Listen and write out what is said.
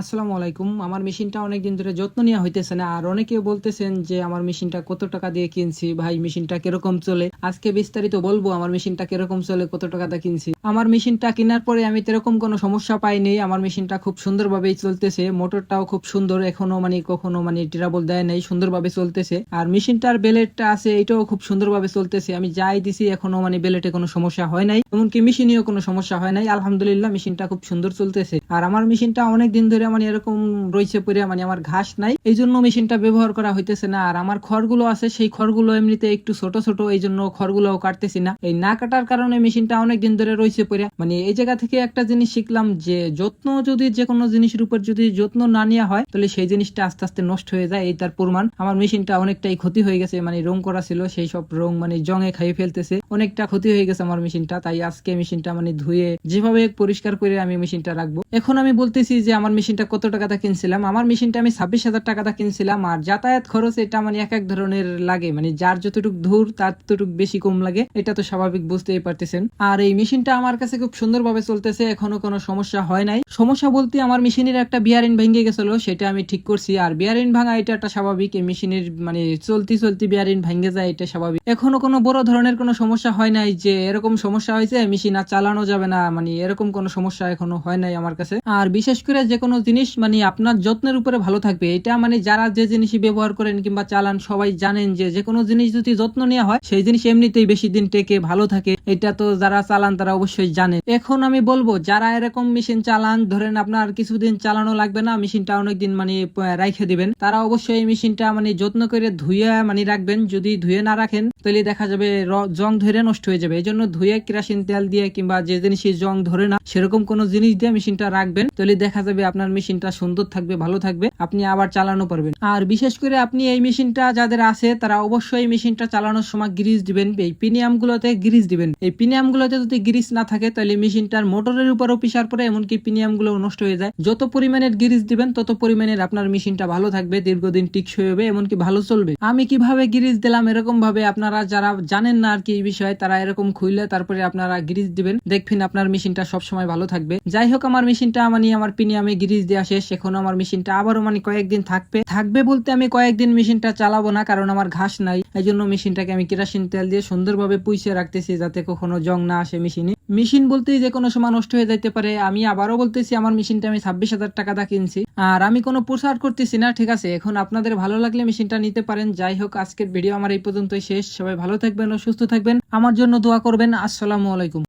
আসসালামু আলাইকুম। আমার মেশিনটা অনেকদিন ধরে যত্ন নেওয়া হইতেছে না। আর অনেকেও বলতেছেন যে, আমার মেশিনটা কত টাকা দিয়ে কিনছি? ভাই, মেশিনটা কীরকম চলে? আজকে বিস্তারিত বলব, আমার মেশিনটা কীরকম চলে? কত টাকা দিয়ে কিনছি? আমার মেশিনটা কেনার পরে আমি তেরকম কোনো সমস্যা পাইনি আমার মেশিনটা খুব সুন্দরভাবেই চলতেছে। মোটরটাও খুব সুন্দর। এখনও মানে কখনো মানে টিরাবল দেয় নাই, সুন্দরভাবে চলতেছে। আর মেশিনটার বেলেটটা আছে, এটাও খুব সুন্দরভাবে চলতেছে। আমি যাই দিছি, এখনও মানে বেলেটে কোনো সমস্যা হয় নাই। এমনকি মেশিনেও কোনো সমস্যা হয় নাই। আলহামদুলিল্লাহ, মেশিনটা খুব সুন্দর চলতেছে। আর আমার মেশিনটা অনেক দিন ধরে মানে এরকম রয়েছে পরে মানে আমার ঘাস নাই। এই জন্য মেশিনটা ব্যবহার করা হইতেছে না। আর আমার খড়গুলো আছে, সেই খড়গুলো এমনিতে একটু ছোট ছোট এই জন্য খড়গুলোও কাটতেছি না। এই না কাটার কারণে মেশিনটা অনেক দিন ধরে রয়েছে পরে মানে এই জায়গা থেকে একটা জিনিস শিখলাম যে, যত্ন যদি যে কোনো জিনিসের উপর যদি যত্ন না নেওয়া হয়, তাহলে সেই জিনিসটা আস্তে আস্তে নষ্ট হয়ে যায়। এই তার প্রমাণ। আমার মেশিনটা অনেকটাই ক্ষতি হয়ে গেছে। মানে রং করা ছিল, সেই সব রং মানে জঙে খাইয়ে ফেলতেছে। অনেকটা ক্ষতি হয়ে গেছে আমার মেশিনটা। তাই আজকে মেশিনটা মানে ধুয়ে যেভাবে পরিষ্কার করে আমি মেশিনটা রাখব। এখন আমি বলতেছি যে, আমার মেশিনটা কত টাকাতে কিনছিলাম? আমার মেশিনটা আমি ছাব্বিশ হাজার টাকাতে কিনছিলাম আর যাতায়াত খরচ এটা মানে এক এক ধরনের লাগে। মানে যার যতটুক ধূর, তার ততটুক বেশি কম লাগে। এটা তো স্বাভাবিক, বুঝতেই পারতেছেন। আর এই মেশিনটা আমার কাছে খুব সুন্দরভাবে চলতেছে, এখনও কোনো সমস্যা হয় নাই। সমস্যা বলতে আমার মেশিনের একটা বিয়ারিন ভেঙে গেছিল, সেটা আমি ঠিক করছি। আর বিয়ারিন ভাঙা এটা একটা স্বাভাবিক, এই মেশিনের মানে চলতি চলতি বিয়ারিন ভেঙে যায়, এটা স্বাভাবিক। এখনও কোনো বড় ধরনের কোনো সমস্যা হয় নাই যে এরকম সমস্যা হয়েছে, মেশিন আর চালানো যাবে না। মানে এরকম কোনো সমস্যা এখনও হয় নাই আমার কাছে। আর বিশেষ করে যে কোনো জিনিস মানে আপনার যত্নের উপরে ভালো থাকবে। এটা মানে যারা যে জিনিসই ব্যবহার করেন কিংবা চালান, সবাই জানেন যে যে কোনো জিনিস যদি যত্ন নেওয়া হয়, সেই জিনিস এমনিতেই বেশি দিন টেকে, ভালো থাকে। এটা তো যারা চালান, তারা অবশ্যই জানে এখন আমি বলব, যারা এরকম মেশিন চালান, ধরেন আপনার কিছুদিন চালানো লাগবে না, মেশিনটা অনেকদিন মানে রাইখে দিবেন। তারা অবশ্যই মেশিনটা মানে যত্ন করে ধুয়ে মানে রাখবেন। যদি ধুয়ে না রাখেন, তাহলে দেখা যাবে জং ধরে নষ্ট হয়ে যাবে। এই জন্য ধুয়ে কেরাসিন তেল দিয়ে কিংবা যে জিনিসের জং ধরে না, সেরকম কোনো জিনিস দিয়ে মেশিনটা রাখবেন। তাহলে দেখা যাবে আপনার মেশিনটা সুন্দর থাকবে, ভালো থাকবে, আপনি আবার চালানো পারবেন। আর বিশেষ করে আপনি এই মেশিনটা যাদের আছে, তারা অবশ্যই এই মেশিনটা চালানোর সময় গ্রিজ দিবেন, এই পিনিয়াম গুলোতে গ্রিজ দিবেন। এই পিনিয়াম গুলোতে যদি গ্রিজ না থাকে, তাহলে মেশিনটার মোটরের উপরও পিসার পরে এমনকি পিনিয়ামগুলো নষ্ট হয়ে যায়। যত পরিমাণের গ্রিজ দিবেন, তত পরিমাণের আপনার মেশিনটা ভালো থাকবে, দীর্ঘদিন টিকসই হবে, এমনকি ভালো চলবে। আমি কীভাবে গ্রিজ দিলাম এরকম ভাবে আপনারা যারা জানেন না আর কি এই বিষয়ে, তারা এরকম খুললে তারপরে আপনারা গ্রিজ দিবেন। দেখবেন আপনার মেশিনটা সবসময় ভালো থাকবে। যাই হোক, আমার মেশিনটা মানে আমার পিনিয়ামে গ্রিজ দেওয়া শেষ, এখন আমার মেশিনটা আবারও মানে কয়েকদিন থাকবে। থাকবে বলতে আমি কয়েকদিন মেশিনটা চালাবো না, কারণ আমার ঘাস নাই। এই জন্য মেশিনটাকে আমি কেরাসিন তেল দিয়ে সুন্দরভাবে পুইছে রাখতেছি যাতে কখনো জং না আসে মেশিনে। মেশিন বলতেই যে কোনো সময় নষ্ট হয়ে যাইতে পারে। আমি আবারও বলতেছি, আমার মেশিনটা আমি ছাব্বিশ হাজার টাকা দা কিনছি। আর আমি কোনো প্রচার করতেছি না, ঠিক আছে? এখন আপনাদের ভালো লাগলে মেশিনটা নিতে পারেন। যাই হোক, আজকের ভিডিও আমার এই পর্যন্তই শেষ। সবাই ভালো থাকবেন ও সুস্থ থাকবেন। আমার জন্য দোয়া করবেন। আসসালামু আলাইকুম।